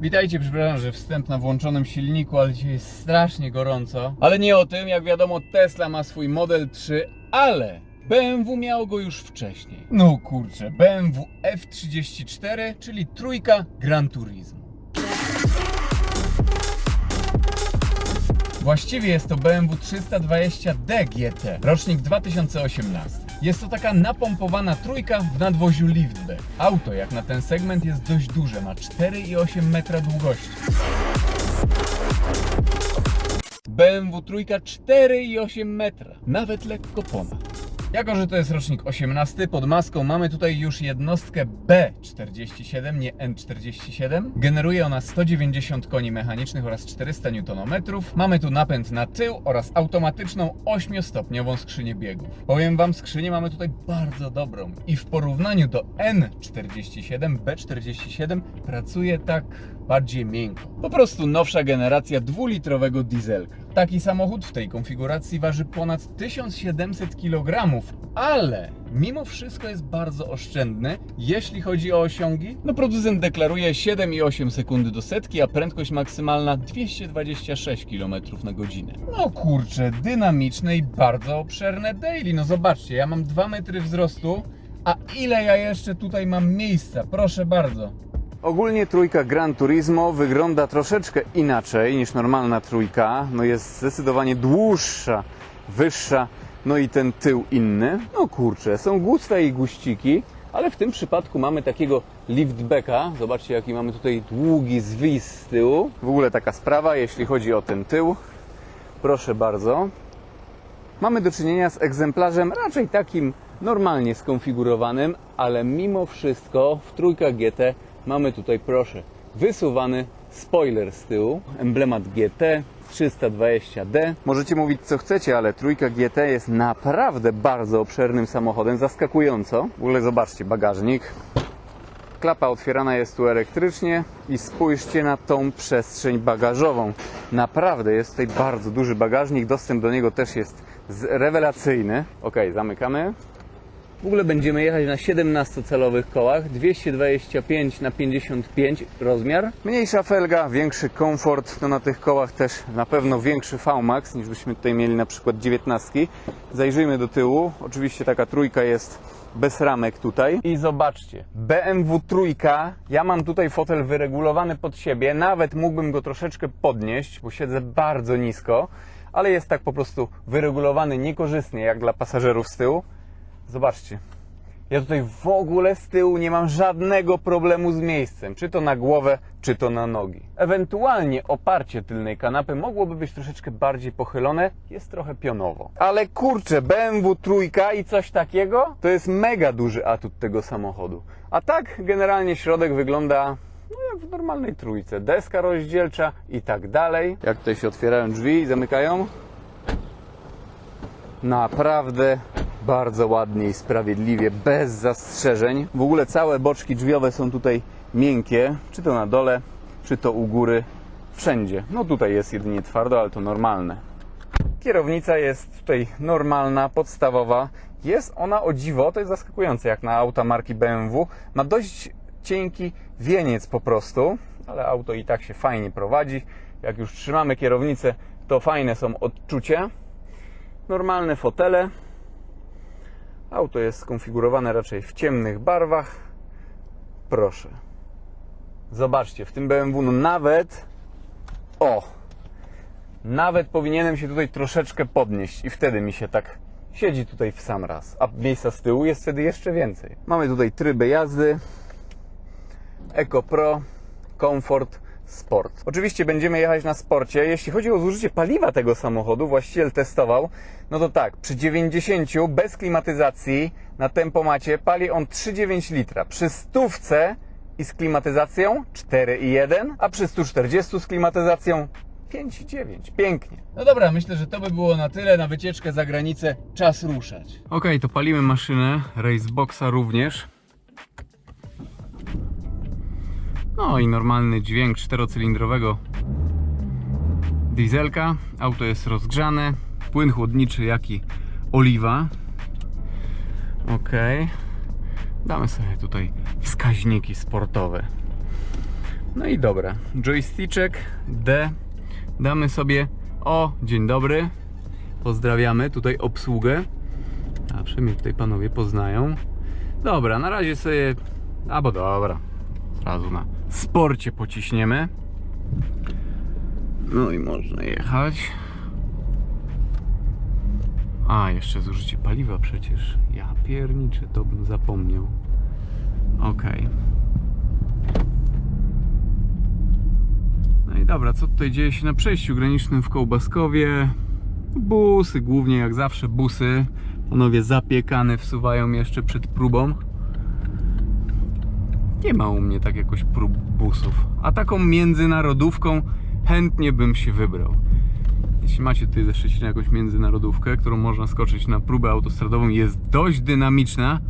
Witajcie, przepraszam, że wstęp na włączonym silniku, ale dzisiaj jest strasznie gorąco. Ale nie o tym, jak wiadomo, Tesla ma swój Model 3, ale BMW miało go już wcześniej. No kurczę, BMW F34, czyli trójka Gran Turismo. Właściwie jest to BMW 320D GT, rocznik 2018. Jest to taka napompowana trójka w nadwoziu liftback. Auto jak na ten segment jest dość duże, ma 4,8 metra długości. BMW trójka 4,8 metra, nawet lekko ponad. Jako, że to jest rocznik 18, pod maską mamy tutaj już jednostkę B47, nie N47. Generuje ona 190 koni mechanicznych oraz 400 Nm. Mamy tu napęd na tył oraz automatyczną 8-stopniową skrzynię biegów. Powiem Wam, skrzynię mamy tutaj bardzo dobrą i w porównaniu do N47, B47 pracuje tak bardziej miękko. Po prostu nowsza generacja dwulitrowego dieselka. Taki samochód w tej konfiguracji waży ponad 1700 kg, ale mimo wszystko jest bardzo oszczędny, jeśli chodzi o osiągi. No producent deklaruje 7,8 sekundy do setki, a prędkość maksymalna 226 km na godzinę. No kurczę, dynamiczne i bardzo obszerne daily. No zobaczcie, ja mam 2 metry wzrostu, a ile ja jeszcze tutaj mam miejsca? Proszę bardzo. Ogólnie trójka Gran Turismo wygląda troszeczkę inaczej niż normalna trójka. No jest zdecydowanie dłuższa, wyższa, no i ten tył inny. No kurczę, są gusta i guściki, ale w tym przypadku mamy takiego liftbacka. Zobaczcie jaki mamy tutaj długi zwis z tyłu. W ogóle taka sprawa, jeśli chodzi o ten tył. Proszę bardzo. Mamy do czynienia z egzemplarzem raczej takim normalnie skonfigurowanym, ale mimo wszystko w trójkach GT mamy tutaj, proszę, wysuwany spoiler z tyłu, emblemat GT 320D. Możecie mówić co chcecie, ale trójka GT jest naprawdę bardzo obszernym samochodem, zaskakująco. W ogóle zobaczcie, bagażnik. Klapa otwierana jest tu elektrycznie i spójrzcie na tą przestrzeń bagażową. Naprawdę jest tutaj bardzo duży bagażnik, dostęp do niego też jest rewelacyjny. Ok, zamykamy. W ogóle będziemy jechać na 17-calowych kołach, 225 na 55 rozmiar. Mniejsza felga, większy komfort, no na tych kołach też na pewno większy VMAX niż byśmy tutaj mieli na przykład 19. Zajrzyjmy do tyłu, oczywiście taka trójka jest bez ramek tutaj. I zobaczcie, BMW trójka, ja mam tutaj fotel wyregulowany pod siebie, nawet mógłbym go troszeczkę podnieść, bo siedzę bardzo nisko, ale jest tak po prostu wyregulowany niekorzystnie jak dla pasażerów z tyłu. Zobaczcie. Ja tutaj w ogóle z tyłu nie mam żadnego problemu z miejscem, czy to na głowę, czy to na nogi. Ewentualnie oparcie tylnej kanapy mogłoby być troszeczkę bardziej pochylone, jest trochę pionowo. Ale kurczę, BMW trójka i coś takiego, to jest mega duży atut tego samochodu. A tak generalnie środek wygląda no jak w normalnej trójce. Deska rozdzielcza i tak dalej. Jak tutaj się otwierają drzwi i zamykają? Naprawdę bardzo ładnie i sprawiedliwie, bez zastrzeżeń. W ogóle całe boczki drzwiowe są tutaj miękkie, czy to na dole, czy to u góry, wszędzie. No tutaj jest jedynie twardo, ale to normalne. Kierownica jest tutaj normalna, podstawowa. Jest ona o dziwo, to jest zaskakujące jak na auta marki BMW. Ma dość cienki wieniec po prostu, ale auto i tak się fajnie prowadzi. Jak już trzymamy kierownicę, to fajne są odczucia. Normalne fotele. Auto jest skonfigurowane raczej w ciemnych barwach. Proszę. Zobaczcie, w tym BMW no nawet o, nawet powinienem się tutaj troszeczkę podnieść i wtedy mi się tak siedzi tutaj w sam raz, a miejsca z tyłu jest wtedy jeszcze więcej. Mamy tutaj tryby jazdy, Eco Pro, Comfort, Sport. Oczywiście będziemy jechać na sporcie. Jeśli chodzi o zużycie paliwa tego samochodu, właściciel testował, no to tak, przy 90 bez klimatyzacji na tempomacie pali on 3,9 litra. Przy stówce i z klimatyzacją 4,1, a przy 140 z klimatyzacją 5,9. Pięknie. No dobra, myślę, że to by było na tyle. Na wycieczkę za granicę czas ruszać. Ok, to palimy maszynę, Raceboxa również. No i normalny dźwięk czterocylindrowego dieselka. Auto jest rozgrzane. Płyn chłodniczy, jak i oliwa. Ok. Damy sobie tutaj wskaźniki sportowe. No i dobra, joysticek D damy sobie, o dzień dobry, pozdrawiamy tutaj obsługę, zawsze mnie tutaj panowie poznają. Dobra, na razie sobie, albo dobra, od razu na sporcie pociśniemy. No i można jechać. A, jeszcze zużycie paliwa przecież. Ja pierniczę, to bym zapomniał. Okej. No i dobra, co tutaj dzieje się na przejściu granicznym w Kołbaskowie? Busy, głównie jak zawsze busy. Panowie zapiekane wsuwają jeszcze przed próbą. Nie ma u mnie tak jakoś prób busów. A taką międzynarodówką chętnie bym się wybrał. Jeśli macie tutaj ze Szczecina jakąś międzynarodówkę, którą można skoczyć na próbę autostradową, jest dość dynamiczna,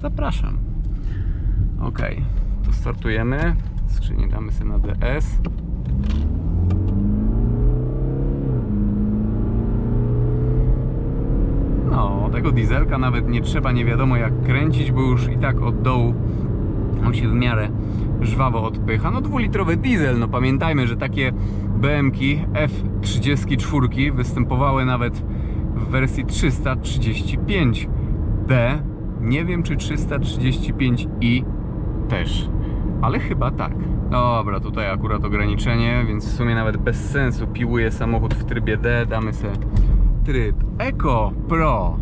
zapraszam. Ok, to startujemy. Skrzynię damy sobie na DS. No, tego dieselka nawet nie trzeba nie wiadomo jak kręcić, bo już i tak od dołu on się w miarę żwawo odpycha. No dwulitrowy diesel, no pamiętajmy, że takie BMki F34 występowały nawet w wersji 335B. Nie wiem czy 335i też, ale chyba tak. Dobra, tutaj akurat ograniczenie, więc w sumie nawet bez sensu piłuję samochód w trybie D. Damy sobie tryb Eco Pro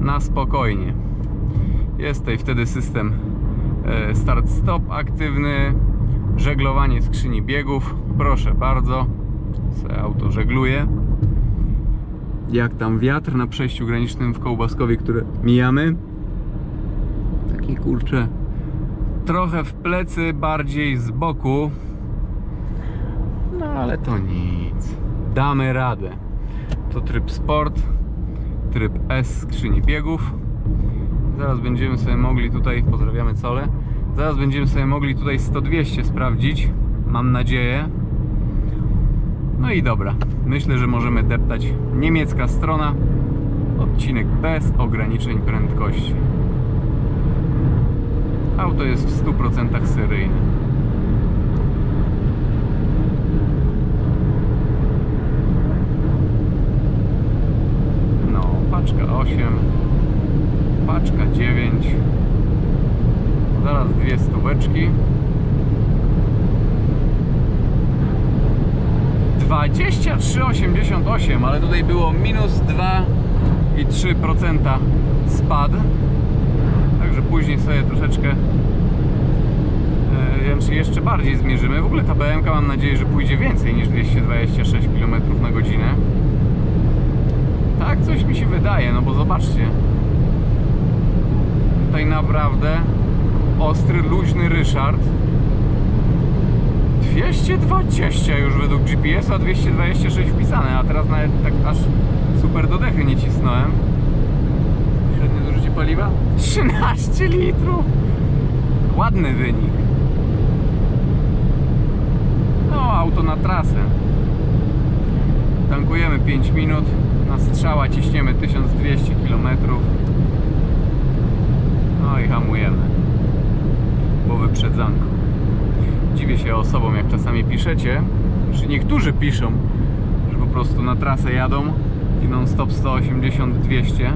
na spokojnie. Jest tutaj wtedy system start-stop aktywny, żeglowanie skrzyni biegów. Proszę bardzo, se auto żegluje. Jak tam wiatr na przejściu granicznym w Kołbaskowie, które mijamy? Taki kurczę, trochę w plecy, bardziej z boku. No ale to nic. Damy radę. To tryb sport, tryb S skrzyni biegów. Zaraz będziemy sobie mogli tutaj, pozdrawiamy Cole. Zaraz będziemy sobie mogli tutaj 100-200 sprawdzić. Mam nadzieję. No i dobra. Myślę, że możemy deptać niemiecka strona. Odcinek bez ograniczeń prędkości. Auto jest w 100% seryjne. No, paczka 8, paczka 9, zaraz dwie stóweczki. 23,88, ale tutaj było minus 2,3% spad. Także później sobie troszeczkę e, czy jeszcze bardziej zmierzymy. W ogóle ta BMK mam nadzieję, że pójdzie więcej niż 226 km na godzinę. Tak, coś mi się wydaje, no bo zobaczcie. Naprawdę ostry, luźny Ryszard. 220 już według GPS-a, 226 wpisane, a teraz nawet tak aż super do dechy nie cisnąłem. Średnie zużycie paliwa? 13 litrów! Ładny wynik. No, auto na trasę. Tankujemy 5 minut, na strzała ciśniemy 1200 km. No i hamujemy. Bo wyprzedzanko. Dziwię się osobom, jak czasami piszecie, że niektórzy piszą, że po prostu na trasę jadą i non stop 180-200.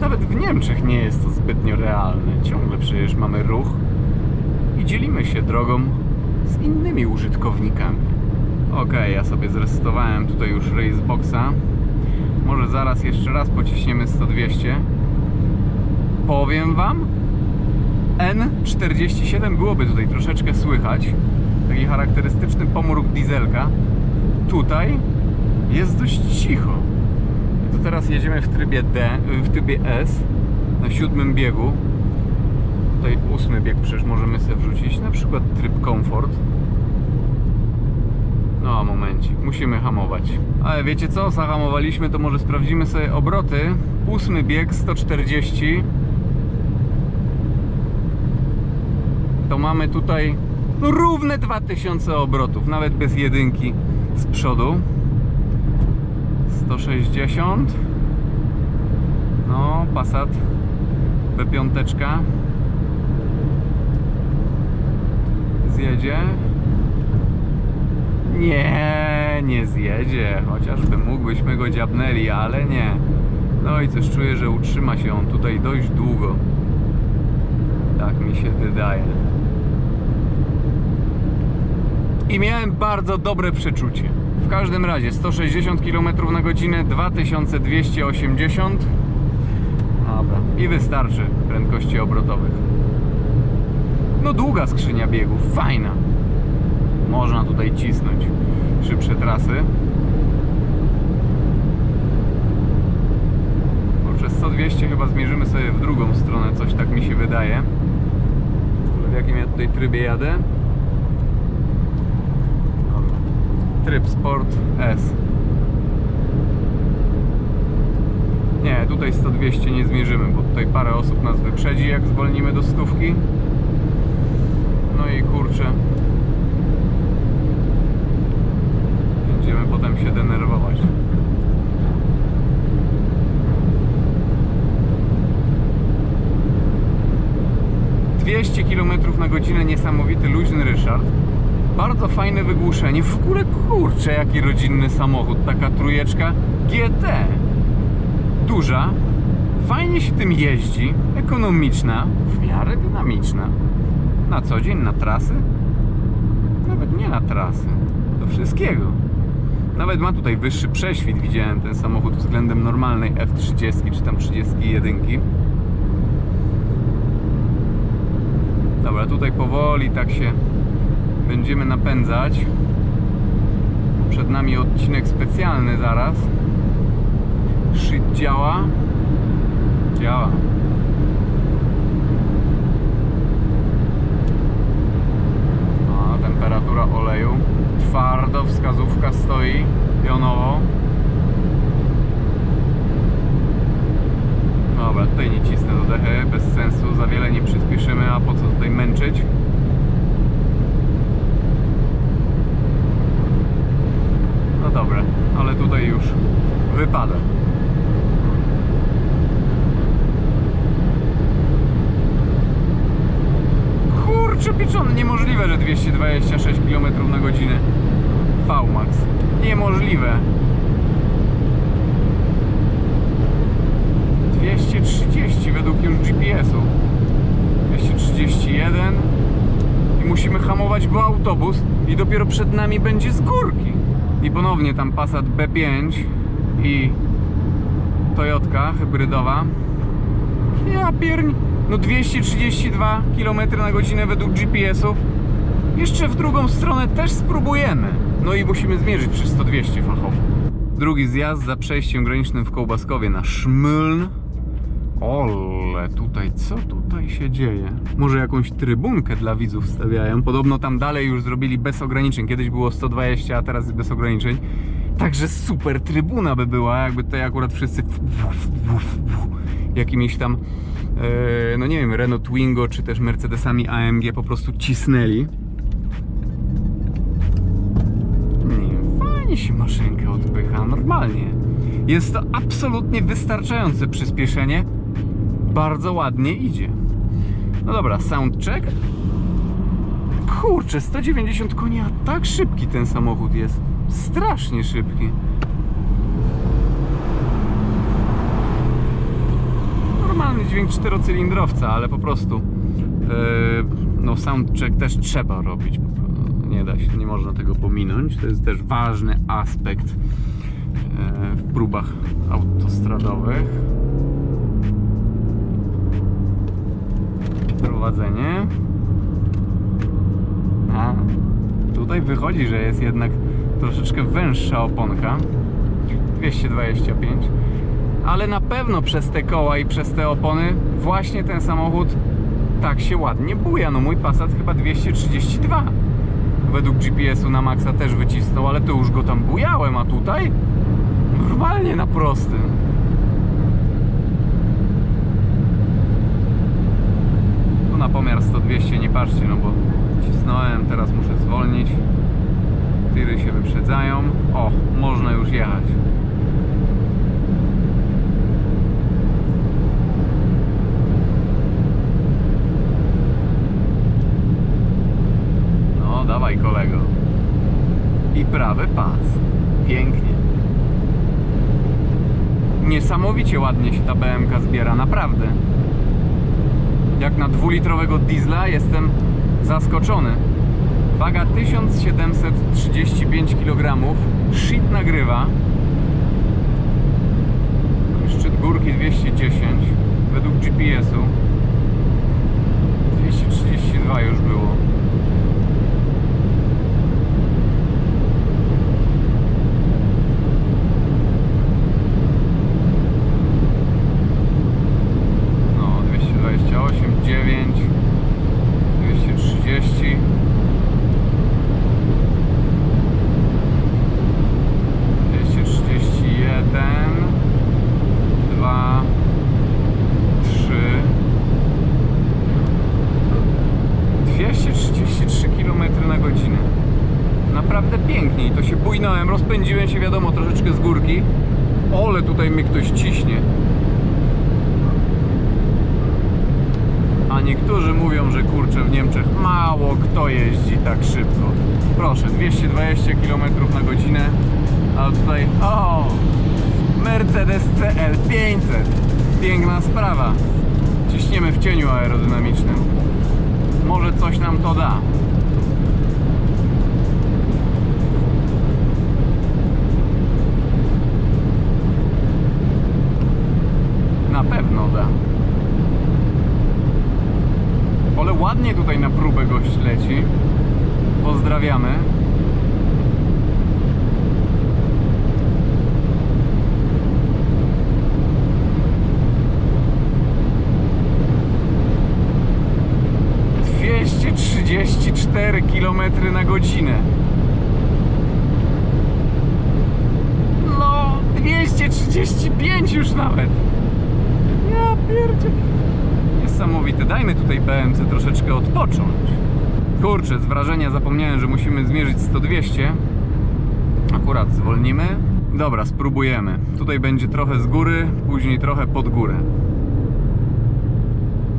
Nawet w Niemczech nie jest to zbytnio realne. Ciągle przecież mamy ruch i dzielimy się drogą z innymi użytkownikami. Ok, ja sobie zresetowałem tutaj już Raceboxa. Może zaraz jeszcze raz pociśniemy 100-200. Powiem Wam, N47 byłoby tutaj troszeczkę słychać. Taki charakterystyczny pomruk dieselka. Tutaj jest dość cicho. To teraz jedziemy w trybie D, w trybie S na siódmym biegu. Tutaj ósmy bieg przecież możemy sobie wrzucić, na przykład tryb komfort. No, momencik, musimy hamować. Ale wiecie co, zahamowaliśmy, to może sprawdzimy sobie obroty. Ósmy bieg 140. To mamy tutaj no, równe 2000 obrotów, nawet bez jedynki z przodu. 160. No, Passat B5. Zjedzie? Nie, nie zjedzie. Chociażby mógł, byśmy go dziabnęli, ale nie. No i coś czuję, że utrzyma się on tutaj dość długo. Tak mi się wydaje. I miałem bardzo dobre przeczucie. W każdym razie 160 km na godzinę, 2280. Dobra. I wystarczy prędkości obrotowych. No długa skrzynia biegów, fajna. Można tutaj cisnąć szybsze trasy. Przez 100-200 chyba zmierzymy sobie w drugą stronę, coś tak mi się wydaje. W jakim ja tutaj trybie jadę? Dobra. Tryb Sport S. Nie, tutaj 100-200 nie zmierzymy, bo tutaj parę osób nas wyprzedzi, jak zwolnimy do stówki. No i kurczę. Będziemy potem się denerwować. Dwieście km na godzinę niesamowity luźny Ryszard. Bardzo fajne wygłuszenie. W ogóle kurczę, jaki rodzinny samochód. Taka trójeczka GT. Duża. Fajnie się tym jeździ. Ekonomiczna. W miarę dynamiczna. Na co dzień, na trasy? Nawet nie na trasy. Do wszystkiego. Nawet ma tutaj wyższy prześwit. Widziałem ten samochód względem normalnej F30 czy tam 31. Dobra, tutaj powoli tak się będziemy napędzać. Przed nami odcinek specjalny zaraz. Shit działa. Działa. O, temperatura oleju. Twardo, wskazówka stoi pionowo. Dobra, tutaj nie cisnę do dechy, bez sensu, za wiele nie przyspieszymy, a po co tutaj męczyć? No dobra, ale tutaj już wypada. Kurczę pieczony, niemożliwe, że 226 km na godzinę. VMAX. Niemożliwe. 230 według już GPS-u. 231 i musimy hamować, bo autobus i dopiero przed nami będzie z górki. I ponownie tam Passat B5 i Toyotka hybrydowa. Ja pierń. No 232 km na godzinę według GPS-u. Jeszcze w drugą stronę też spróbujemy. No i musimy zmierzyć przy 100-200 fachowo. Drugi zjazd za przejściem granicznym w Kołbaskowie na Szmyln. Ole, tutaj, co tutaj się dzieje? Może jakąś trybunkę dla widzów stawiają? Podobno tam dalej już zrobili bez ograniczeń. Kiedyś było 120, a teraz jest bez ograniczeń. Także super trybuna by była, jakby tutaj akurat wszyscy jakimiś tam, e, no nie wiem, Renault Twingo czy też Mercedesami AMG po prostu cisnęli. Fajnie się maszynkę odpycha, normalnie. Jest to absolutnie wystarczające przyspieszenie. Bardzo ładnie idzie. No dobra, soundcheck. Kurczę, 190 koni, a tak szybki ten samochód jest. Strasznie szybki. Normalny dźwięk czterocylindrowca, ale po prostu yy, no soundcheck też trzeba robić. Nie da się, nie można tego pominąć. To jest też ważny aspekt yy, w próbach autostradowych. Prowadzenie. A, tutaj wychodzi, że jest jednak troszeczkę węższa oponka. 225. Ale na pewno przez te koła i przez te opony właśnie ten samochód tak się ładnie buja. No mój Passat chyba 232. Według GPS-u na maksa też wycisnął, ale to już go tam bujałem, a tutaj normalnie na prostym. Wybaczcie, no bo cisnąłem, teraz muszę zwolnić. Tiry się wyprzedzają. O, można już jechać. No, dawaj kolego. I prawy pas. Pięknie. Niesamowicie ładnie się ta BMK zbiera, naprawdę. Jak na dwulitrowego diesla jestem zaskoczony. Waga 1735 kg. Shit nagrywa. Szczyt górki 210 według GPS-u. 232 już było. No, 228, 9, 230. Dwieście trzydzieści jeden, dwa, trzy, dwieście trzydzieści trzy km na godzinę. Naprawdę pięknie i to się bujnąłem, rozpędziłem się wiadomo troszeczkę z górki. Ole tutaj mnie ktoś ciśnie. A niektórzy mówią, że kurczę w Niemczech mało kto jeździ tak szybko. Proszę, 220 km na godzinę, a tutaj o Mercedes CL 500. Piękna sprawa. Ciśniemy w cieniu aerodynamicznym. Może coś nam to da. Próbę gość leci. Pozdrawiamy. Dwieście trzydzieści cztery kilometry na godzinę. No, 235 już nawet. Ja pierdzie. Niesamowite. Dajmy tutaj BMC troszeczkę odpocząć. Kurczę, z wrażenia zapomniałem, że musimy zmierzyć 100-200. Akurat zwolnimy. Dobra, spróbujemy. Tutaj będzie trochę z góry, później trochę pod górę.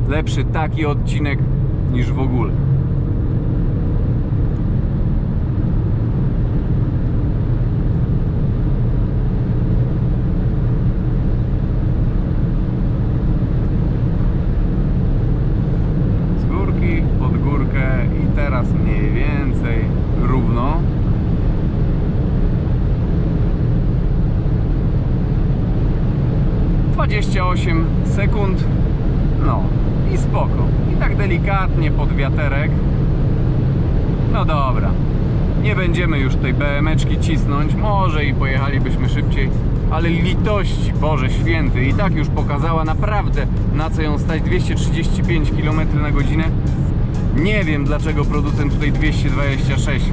Lepszy taki odcinek niż w ogóle. z górki pod górkę i teraz mniej więcej równo. Dwadzieścia osiem sekund. No i spoko. I tak delikatnie pod wiaterek. No dobra. Nie będziemy już tej BMeczki cisnąć. Może i pojechalibyśmy szybciej, ale litości, Boże Święty, i tak już pokazała naprawdę na co ją stać 235 km na godzinę. Nie wiem dlaczego producent tutaj 226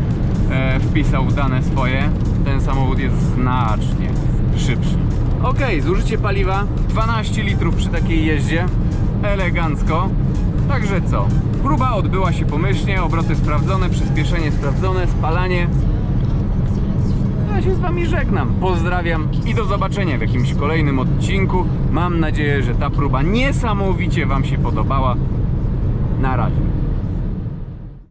e, wpisał w dane swoje. Ten samochód jest znacznie szybszy. Ok, zużycie paliwa 12 litrów przy takiej jeździe. Elegancko. Także co? Próba odbyła się pomyślnie, obroty sprawdzone, przyspieszenie sprawdzone, spalanie. Ja się z Wami żegnam. Pozdrawiam i do zobaczenia w jakimś kolejnym odcinku. Mam nadzieję, że ta próba niesamowicie Wam się podobała. Na razie.